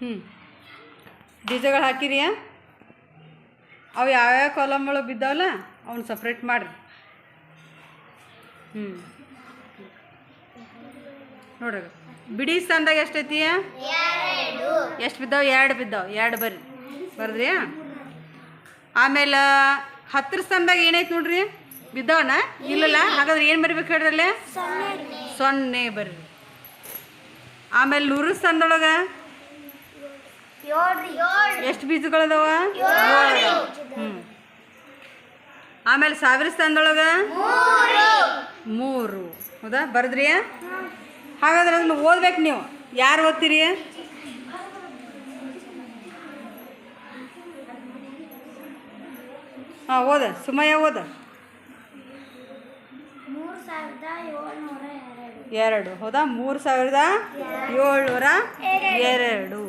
ಹ್ಞೂ ಬೀಜಗಳು ಹಾಕಿರಿಯಾ? ಅವು ಯಾವ್ಯಾವ ಕಾಲಮ್ ಒಳಗೆ ಬಿದ್ದಾವಲ್ಲ ಅವನ್ನ ಸಪ್ರೇಟ್ ಮಾಡಿರಿ. ಹ್ಞೂ ನೋಡ್ರಿ. ಬಿಡಿ ಸ್ಥಾನದಾಗ ಎಷ್ಟೈತಿಯ ಎಷ್ಟು ಬಿದ್ದಾವ? ಎರಡು ಬಿದ್ದಾವ. ಎರಡು ಬರ್ರಿ. ಬರ್ದ್ರಿ ಆಮೇಲೆ ಹತ್ತಿರ ಸ್ಥಾನದಾಗ ಏನೈತಿ ನೋಡ್ರಿ? ಬಿದ್ದಾವನ? ಇಲ್ಲಲ್ಲ? ಹಾಗಾದ್ರೆ ಏನು ಬರಿಬೇಕು ಹೇಳ್ರಿ ಅಲ್ಲೇ? ಸೊನ್ನೆ. ಬರ್ರಿ. ಆಮೇಲೆ ನೂರು ಸ್ಥಾನದೊಳಗೆ? ಎಷ್ಟು ಬೀಜಗಳದಾವ ಹ್ಞೂ ಆಮೇಲೆ ಸಾವಿರ ಸ್ಥಾನದೊಳಗೆ? ಮೂರು. ಹೌದಾ? ಬರದ್ರಿ? ಹಾಗಾದ್ರೆ ಅದನ್ನು ಓದ್ಬೇಕು ನೀವು. ಯಾರು ಓದ್ತೀರಿ? ಹಾಂ ಓದ. ಸುಮಯ ಓದ. ಎರಡು. ಹೌದಾ? ಮೂರು ಸಾವಿರದ ಏಳ್ನೂರ ಎರಡು.